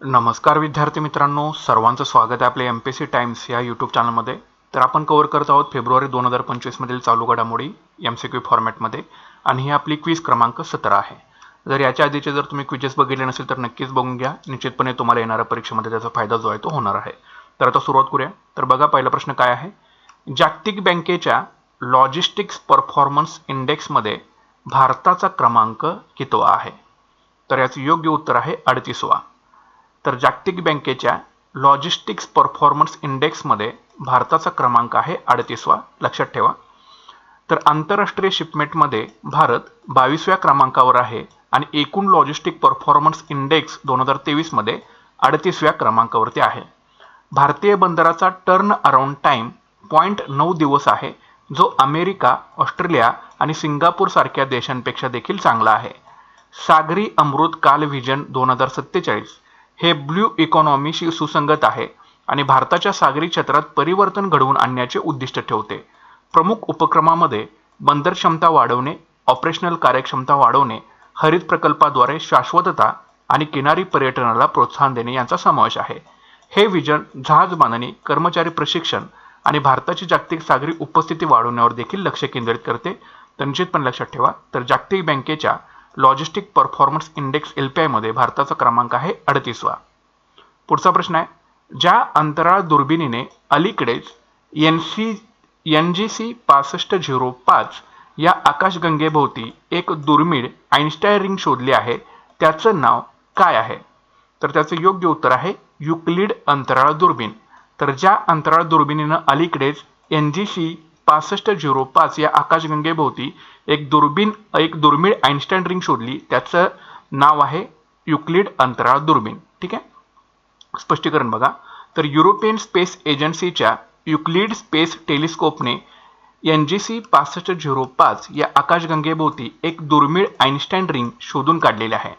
नमस्कार विद्यार्थी मित्रांनो सर्वांचं स्वागत आहे आपल्या एम पी सी टाइम्स या यूट्यूब चॅनलमध्ये तर आपण कव्हर करत आहोत फेब्रुवारी दोन हजार पंचवीसमधील चालू घडामोडी एम सी क्यू फॉर्मॅटमध्ये आणि ही आपली क्वीज क्रमांक सतरा आहे. जर याच्या आधीचे जर तुम्ही क्विजेस बघितले नसेल तर नक्कीच बघून घ्या. निश्चितपणे तुम्हाला येणाऱ्या परीक्षेमध्ये त्याचा फायदा जो आहे तो होणार आहे. तर आता सुरुवात करूया. तर बघा पहिला प्रश्न काय आहे? जागतिक बँकेच्या लॉजिस्टिक्स परफॉर्मन्स इंडेक्समध्ये भारताचा क्रमांक कितवा आहे? तर याचं योग्य उत्तर आहे अडतीसवा. तर जागतिक बँकेच्या लॉजिस्टिक्स परफॉर्मन्स इंडेक्समध्ये भारताचा क्रमांक आहे अडतीसवा. लक्षात ठेवा. तर आंतरराष्ट्रीय शिपमेंटमध्ये भारत बावीसव्या क्रमांकावर आहे आणि एकूण लॉजिस्टिक परफॉर्मन्स इंडेक्स दोन हजार तेवीसमध्ये अडतीसव्या क्रमांकावरती आहे. भारतीय बंदराचा टर्न अराउंड टाईम पॉईंट नऊ दिवस आहे जो अमेरिका ऑस्ट्रेलिया आणि सिंगापूर सारख्या देशांपेक्षा देखील चांगला आहे. सागरी अमृत काल व्हिजन दोन हजार सत्तेचाळीस. हे ब्ल्यू इकॉनॉमीशी सुसंगत आहे आणि भारताच्या सागरी क्षेत्रात परिवर्तन घडवून आणण्याचे उद्दिष्ट ठेवते. प्रमुख उपक्रमामध्ये बंदर क्षमता वाढवणे ऑपरेशनल कार्यक्षमता वाढवणे हरित प्रकल्पाद्वारे शाश्वतता आणि किनारी पर्यटनाला प्रोत्साहन देणे यांचा समावेश आहे. हे विजन जहाज बांधणी कर्मचारी प्रशिक्षण आणि भारताची जागतिक सागरी उपस्थिती वाढवण्यावर देखील लक्ष केंद्रित करते. तर निश्चितपणे लक्षात ठेवा तर जागतिक बँकेच्या logistic performance index L P आयमध्ये भारताचा क्रमांक आहे अडतीसवा. पुढचा प्रश्न आहे ज्या अंतराळ दुर्बिणीने अलीकडेच N C N G C पासष्ट झिरो पाच या आकाशगंगेभोवती एक दुर्मिळ आईन्स्टाईन रिंग शोधली आहे त्याचं नाव काय आहे? तर त्याचं योग्य उत्तर आहे युक्लिड अंतराळ दुर्बीण. तर ज्या अंतराळ दुर्बिणीनं अलीकडेच एन जी सी पासष्ट झिरो पाच या आकाशगंगेभोवती एक दुर्बीण एक दुर्मिळ आईन्स्टाईन रिंग शोधली. त्याचं नाव आहे युक्लिड अंतराळ दुर्बीण. ठीक आहे? स्पष्टीकरण बघा. तर युरोपियन स्पेस एजन्सीच्या युक्लिड स्पेस टेलिस्कोपने एन जी सी पासष्ट झिरो पाच या आकाशगंगेभोवती एक दुर्मिळ आईन्स्टाईन रिंग शोधून काढलेली आहे.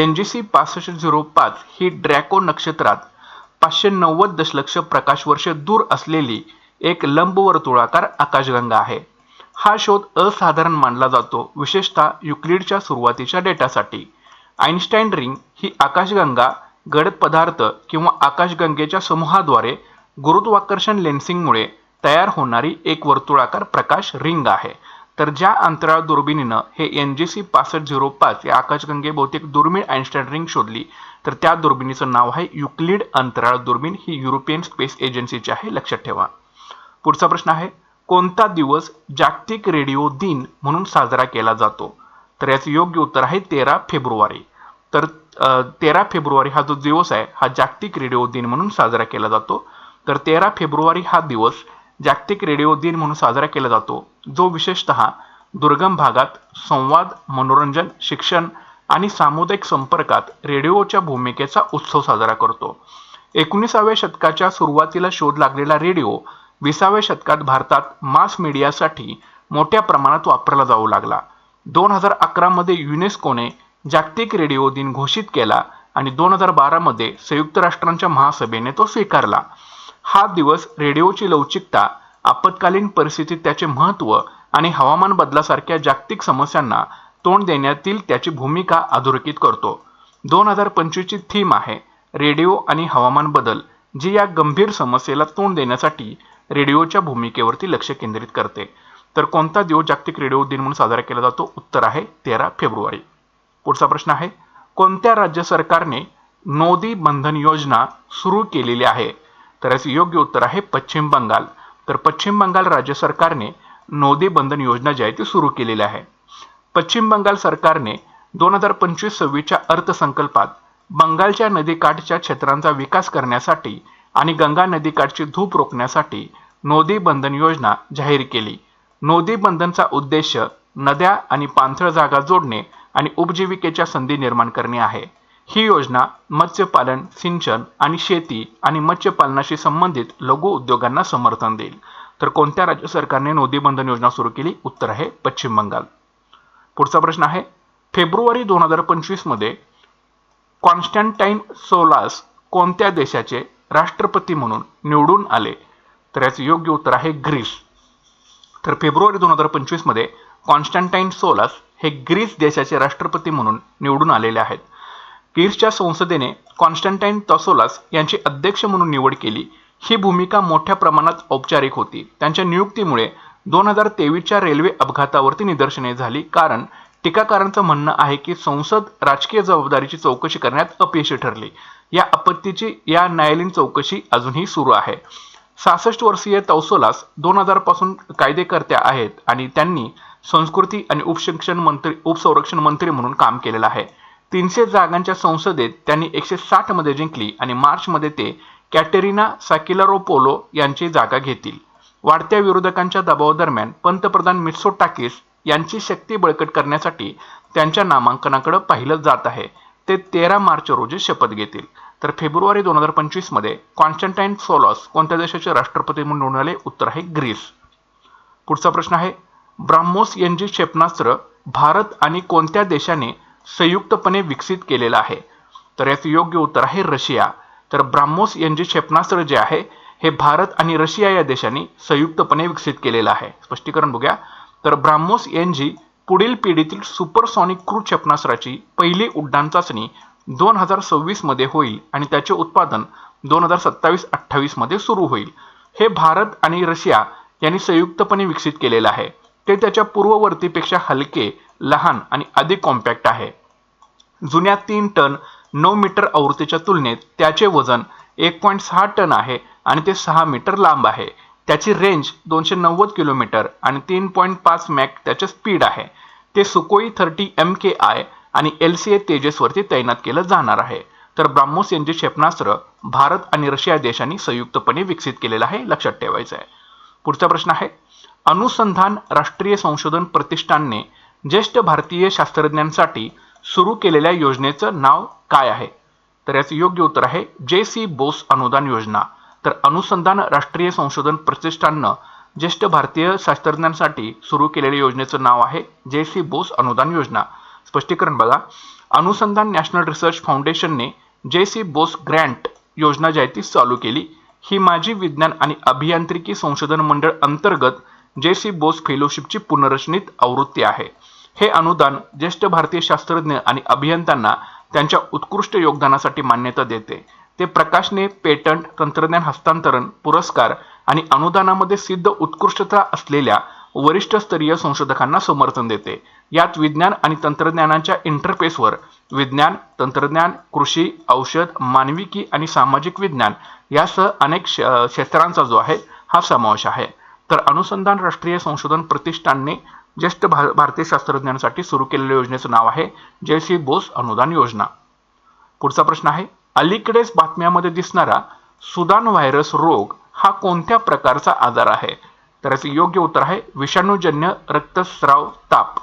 एन जी सी पासष्ट झिरो पाच ही ड्रॅको नक्षत्रात पाचशे नव्वद दशलक्ष प्रकाशवर्ष दूर असलेली एक लंबवर्तुळाकार आकाशगंगा आहे. हा शोध असाधारण मानला जातो विशेषतः युक्लिडच्या सुरुवातीच्या डेटासाठी. आईन्स्टाईन रिंग ही आकाशगंगा गडद पदार्थ किंवा आकाशगंगेच्या समूहाद्वारे गुरुत्वाकर्षण लेन्सिंगमुळे तयार होणारी एक वर्तुळाकार प्रकाश रिंग आहे. तर ज्या अंतराळ दुर्बिणीनं हे एन जी सी पासष्ट झिरो पाच या आकाशगंगेभोवती दुर्मिळ आईन्स्टाईन रिंग शोधली तर त्या दुर्बिणीचं नाव आहे युक्लिड अंतराळ दुर्बीण. ही युरोपियन स्पेस एजन्सीची आहे लक्षात ठेवा. पुढचा प्रश्न आहे कोणता दिवस जागतिक रेडिओ दिन म्हणून साजरा केला जातो? तर याचं योग्य उत्तर आहे तेरा फेब्रुवारी. तर तेरा फेब्रुवारी हा जो दिवस आहे हा जागतिक रेडिओ दिन म्हणून साजरा केला जातो. तर तेरा फेब्रुवारी हा दिवस जागतिक रेडिओ दिन म्हणून साजरा केला जातो जो विशेषतः दुर्गम भागात संवाद मनोरंजन शिक्षण आणि सामुदायिक संपर्कात रेडिओच्या भूमिकेचा उत्सव साजरा करतो. एकोणीसाव्या शतकाच्या सुरुवातीला शोध लागलेला रेडिओ विसाव्या शतकात भारतात मास मीडियासाठी मोठ्या प्रमाणात वापरला जाऊ लागला. दोन हजार अकरामध्ये युनेस्कोने जागतिक रेडिओ दिन घोषित केला आणि दोन हजार बारामध्ये संयुक्त राष्ट्रांच्या महासभेने तो स्वीकारला. हा दिवस रेडिओची लवचिकता आपत्कालीन परिस्थितीत त्याचे महत्त्व आणि हवामान बदलासारख्या जागतिक समस्यांना तोंड देण्यातील त्याची भूमिका अधोरेखित करतो. दोन हजार पंचवीसची थीम आहे रेडिओ आणि हवामान बदल जी या गंभीर समस्येला तोंड देण्यासाठी रेडिओच्या भूमिकेवरती लक्ष केंद्रित करते. तर कोणता दिवस जागतिक रेडिओ दिन म्हणून साजरा केला जातो? उत्तर आहे तेरा फेब्रुवारी. पुढचा प्रश्न आहे कोणत्या राज्य सरकारने नोदी बंधन योजना सुरू केलेली आहे? तर याचे योग्य उत्तर आहे पश्चिम बंगाल. तर पश्चिम बंगाल राज्य सरकारने नोदी बंधन योजना जी आहे ती सुरू केलेली आहे. पश्चिम बंगाल सरकारने दोन हजार पंचवीस सव्वीसच्या अर्थसंकल्पात बंगालच्या नदीकाठच्या क्षेत्रांचा विकास करण्यासाठी आणि गंगा नदीकाठची धूप रोखण्यासाठी नोदी बंधन योजना जाहीर केली. नोदी बंधनचा उद्देश नद्या आणि पाणथळ जागा जोडणे आणि उपजीविकेच्या संधी निर्माण करणे आहे. ही योजना मत्स्यपालन सिंचन आणि शेती आणि मत्स्यपालनाशी संबंधित लघु उद्योगांना समर्थन देईल. तर कोणत्या राज्य सरकारने नोदी बंधन योजना सुरू केली? उत्तर आहे पश्चिम बंगाल. पुढचा प्रश्न आहे फेब्रुवारी दोन हजार पंचवीसमध्ये कॉन्स्टंटाईन सोलास कोणत्या देशाचे राष्ट्रपती म्हणून निवडून आले? तर याचे योग्य उत्तर आहे ग्रीस. तर फेब्रुवारी दोन हजार पंचवीसमध्ये कॉन्स्टंटाईन सोलास हे ग्रीस देशाचे राष्ट्रपती म्हणून निवडून आलेले आहेत. ग्रीसच्या संसदेने कॉन्स्टंटाईन तसोलास यांची अध्यक्ष म्हणून निवड केली. ही भूमिका मोठ्या प्रमाणात औपचारिक होती. त्यांच्या नियुक्तीमुळे दोन हजार तेवीसच्या रेल्वे अपघातावरती निदर्शने झाली. कारण टीकाकारांचं म्हणणं आहे की संसद राजकीय जबाबदारीची चौकशी करण्यात अपयशी ठरली. या आपत्तीची या न्यायालयीन चौकशी अजूनही सुरू आहे. सहासष्ट वर्षीय तौसोलास दोन हजारपासून कायदेकर्त्या आहेत आणि त्यांनी संस्कृती आणि उपशिक्षण मंत्री उपसंरक्षण मंत्री म्हणून काम केलेलं आहे. तीनशे जागांच्या संसदेत त्यांनी एकशे साठमध्ये जिंकली आणि मार्चमध्ये ते कॅटेरिना साकिलारोपोलो यांची जागा घेतील. वाढत्या विरोधकांच्या दबावादरम्यान पंतप्रधान मित्सोटाकिस यांची शक्ती बळकट करण्यासाठी त्यांच्या नामांकनाकडे पाहिलं जात आहे. ते तेरा मार्च रोजी शपथ घेतील. तर फेब्रुवारी दोन हजार पंचवीसमध्ये कॉन्स्टंटाईन सोलॉस कोणत्या देशाचे राष्ट्रपती म्हणून निवडून आले? उत्तर आहे ग्रीस. पुढचा प्रश्न आहे ब्राह्मोस एनजी क्षेपणास्त्र भारत आणि कोणत्या देशाने संयुक्तपणे विकसित केलेलं आहे? तर याचं योग्य उत्तर आहे रशिया. तर ब्राह्मोस एनजी क्षेपणास्त्र जे आहे हे भारत आणि रशिया या देशांनी संयुक्तपणे विकसित केलेलं आहे. स्पष्टीकरण बघूया. तर ब्राह्मोस एनजी पुढील पिढीतील सुपरसॉनिक क्रूज क्षेपणास्त्राची पहिली उड्डाण चाचणी दोन हजार सव्वीसमध्ये होईल आणि त्याचे उत्पादन दोन हजार सत्तावीस अठ्ठावीसमध्ये सुरू होईल. हे भारत आणि रशिया यांनी संयुक्तपणे विकसित केलेलं आहे. ते त्याच्या पूर्ववर्तीपेक्षा हलके लहान आणि अधिक कॉम्पॅक्ट आहे. जुन्या तीन टन नऊ मीटर आवृत्तीच्या तुलनेत त्याचे वजन एक पॉईंट सहा टन आहे आणि ते सहा मीटर लांब आहे. त्याची रेंज दोनशे नव्वद किलोमीटर आणि तीन पॉईंट पाच मॅक त्याचे स्पीड आहे. ते Sukhoi thirty M K I आणि एल सी ए तेजसवरती तैनात केलं जाणार आहे. तर ब्राह्मोस यांचे क्षेपणास्त्र भारत आणि रशिया देशांनी संयुक्तपणे विकसित केलेलं आहे लक्षात ठेवायचं आहे. पुढचा प्रश्न आहे अनुसंधान राष्ट्रीय संशोधन प्रतिष्ठानने ज्येष्ठ भारतीय शास्त्रज्ञांसाठी सुरू केलेल्या योजनेचं नाव काय आहे? तर याचं योग्य उत्तर आहे जे सी बोस अनुदान योजना. तर अनुसंधान राष्ट्रीय संशोधन प्रतिष्ठाननं ज्येष्ठ भारतीय शास्त्रज्ञांसाठी सुरू केलेल्या योजनेचं नाव आहे जे सी बोस अनुदान योजना. स्पष्टीकरण बघा. अनुसंधान नॅशनल रिसर्च फाउंडेशनने जे सी बोस ग्रँट योजना जी आहे ती चालू केली. ही माजी विज्ञान आणि अभियांत्रिकी संशोधन मंडळ अंतर्गत जे सी बोस फेलोशिपची पुनर्रचनित आवृत्ती आहे. हे अनुदान ज्येष्ठ भारतीय शास्त्रज्ञ आणि अभियंत्यांना त्यांच्या उत्कृष्ट योगदानासाठी मान्यता देते. ते प्रकाशने पेटंट तंत्रज्ञान हस्तांतरण पुरस्कार आणि अनुदानामध्ये सिद्ध उत्कृष्टता असलेल्या वरिष्ठ स्तरीय संशोधकांना समर्थन देते. यात विज्ञान आणि तंत्रज्ञानाच्या इंटरफेसवर विज्ञान तंत्रज्ञान कृषी औषध मानविकी आणि सामाजिक विज्ञान यासह अनेक क्षेत्रांचा जो आहे हा समावेश आहे. तर अनुसंधान राष्ट्रीय संशोधन प्रतिष्ठानने ज्येष्ठ भारतीय शास्त्रज्ञांसाठी सुरू केलेल्या योजनेचं नाव आहे जय सी बोस अनुदान योजना. पुढचा प्रश्न आहे अलीकडेच बातम्यामध्ये दिसणारा सुदान व्हायरस रोग हा कोणत्या प्रकारचा आजार आहे? तर याचे योग्य उत्तर आहे विषाणूजन्य रक्तस्राव ताप.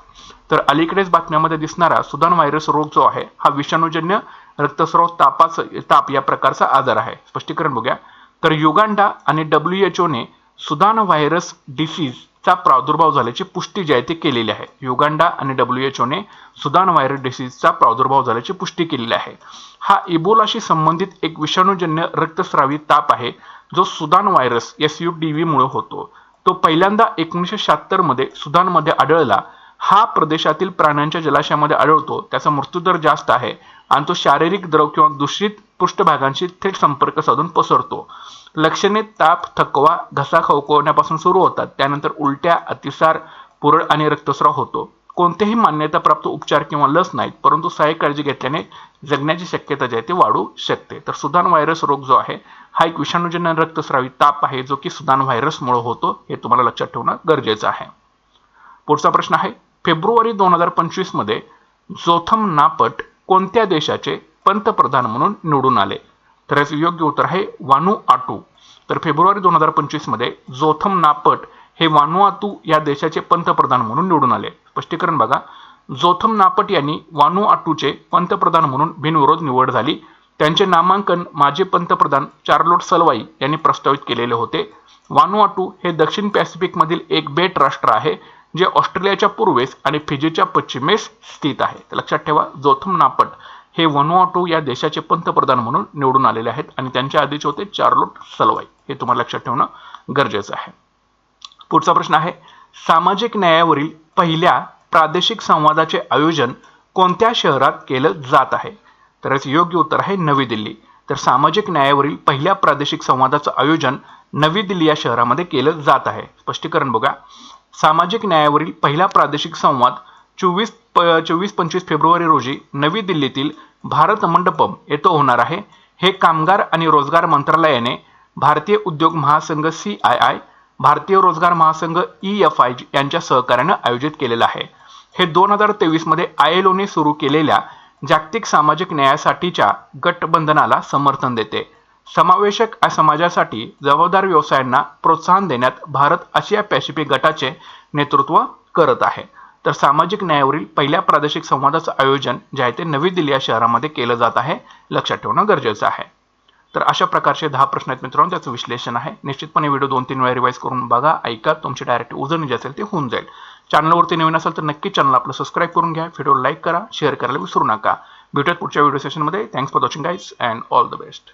तर अलीकडेच बातम्यामध्ये दिसणारा सुदान व्हायरस रोग जो आहे हा विषाणूजन्य रक्तस्राव तापाच ताप या प्रकारचा आजार आहे. स्पष्टीकरण बघूया. तर युगांडा आणि डब्ल्यू एच ओने सुदान व्हायरस डिसीजचा प्रादुर्भाव झाल्याची पुष्टी जी आहे ती केलेली आहे. युगांडा आणि डब्ल्यू एच ओने सुदान व्हायरस डिसीजचा प्रादुर्भाव झाल्याची पुष्टी केलेली आहे. हा इबोलाशी संबंधित एक विषाणूजन्य रक्तस्रावी ताप आहे जो Sudan virus S U D V मुळे होतो. तो पहिल्यांदा एकोणीसशे शहात्तरमध्ये सुदानमध्ये आढळला हा प्रदेशातील प्राण्यांच्या जलाशयामध्ये आढळतो. त्याचा मृत्यूदर जास्त आहे आणि तो शारीरिक द्रव किंवा दूषित पृष्ठभागांशी थेट संपर्क साधून पसरतो. लक्षणे ताप थकवा घसा खवखवण्यापासून सुरू होतात. त्यानंतर उलट्या अतिसार पुरळ आणि रक्तस्राव होतो. कोणतेही मान्यताप्राप्त उपचार किंवा लस नाहीत परंतु सहाय्यक काळजी घेतल्याने जगण्याची शक्यता जी आहे ती वाढू शकते. तर सुदान व्हायरस रोग जो आहे हा एक विषाणूजन्य रक्तस्रावी ताप आहे जो की सुदान व्हायरसमुळे होतो हे तुम्हाला लक्षात ठेवणं गरजेचं आहे. पुढचा प्रश्न आहे फेब्रुवारी दोन हजार पंचवीसमध्ये जोथम नापट कोणत्या देशाचे पंतप्रधान म्हणून निवडून आले? तर याचं योग्य उत्तर आहे वानू आटू तर फेब्रुवारी दोन हजार पंचवीसमध्ये जोथम नापट हे वानुआतू या देशाचे पंतप्रधान म्हणून निवडून आले. स्पष्टीकरण बघा. जोथम नापट यांनी वानू आटूचे पंतप्रधान म्हणून बिनविरोध निवड झाली. त्यांचे नामांकन माजी पंतप्रधान चार्लोट सलवाई यांनी प्रस्तावित केलेले होते. वानुआटू हे दक्षिण पॅसिफिकमधील एक बेट राष्ट्र आहे. जे ऑस्ट्रेलियाच्या पूर्वेस आणि फिजीच्या पश्चिमेस स्थित आहे. लक्षात ठेवा जोथम नापट हे वनुआटू या देशाचे पंतप्रधान म्हणून निवडून आलेले आहेत आणि त्यांच्या आधीचे होते चार्लोट सलवाई. हे तुम्हाला लक्षात ठेवणं गरजेचं आहे. पुढचा प्रश्न आहे सामाजिक न्यायावरील पहिल्या प्रादेशिक संवादाचे आयोजन कोणत्या शहरात केलं जात आहे? तर याचं योग्य उत्तर आहे नवी दिल्ली. तर सामाजिक न्यायावरील पहिल्या प्रादेशिक संवादाचं आयोजन नवी दिल्ली या शहरामध्ये केलं जात आहे. स्पष्टीकरण बघा. सामाजिक न्यायावरील पहिला प्रादेशिक संवाद चोवीस प चोवीस पंचवीस फेब्रुवारी रोजी नवी दिल्लीतील भारत मंडपम येथे होणार आहे. हे कामगार आणि रोजगार मंत्रालयाने भारतीय उद्योग महासंघ सी आय आय भारतीय रोजगार महासंघ ई एफ आय यांच्या सहकार्यानं आयोजित केलेलं आहे. हे दोन हजार तेवीसमध्ये आय एल ओने सुरू केलेल्या जागतिक सामाजिक न्यायासाठीच्या गटबंधनाला समर्थन देते. समावेशक समाजासाठी जबाबदार व्यवसायांना प्रोत्साहन देण्यात भारत आशिया पॅसिफिक गटाचे नेतृत्व करत आहे. तर सामाजिक न्यायावरील पहिल्या प्रादेशिक संवादाचं आयोजन जे आहे ते नवी दिल्ली या शहरामध्ये केलं जात आहे लक्षात ठेवणं गरजेचं आहे. तर अशा प्रकारचे दहा प्रश्न आहेत मित्रांनो त्याचं विश्लेषण आहे. निश्चितपणे व्हिडिओ दोन तीन वेळा रिवाईज करून बघा ऐका तुमची डायरेक्ट उजळणी जी असेल ते होऊन जाईल. चॅनलवरती नवीन असेल तर नक्की चॅनल आपलं सबस्क्राईब करून घ्या व्हिडिओ लाईक करा शेअर करायला विसरू नका. भेटूयात पुढच्या व्हिडिओ सेशनमध्ये thanks for watching guys and all the best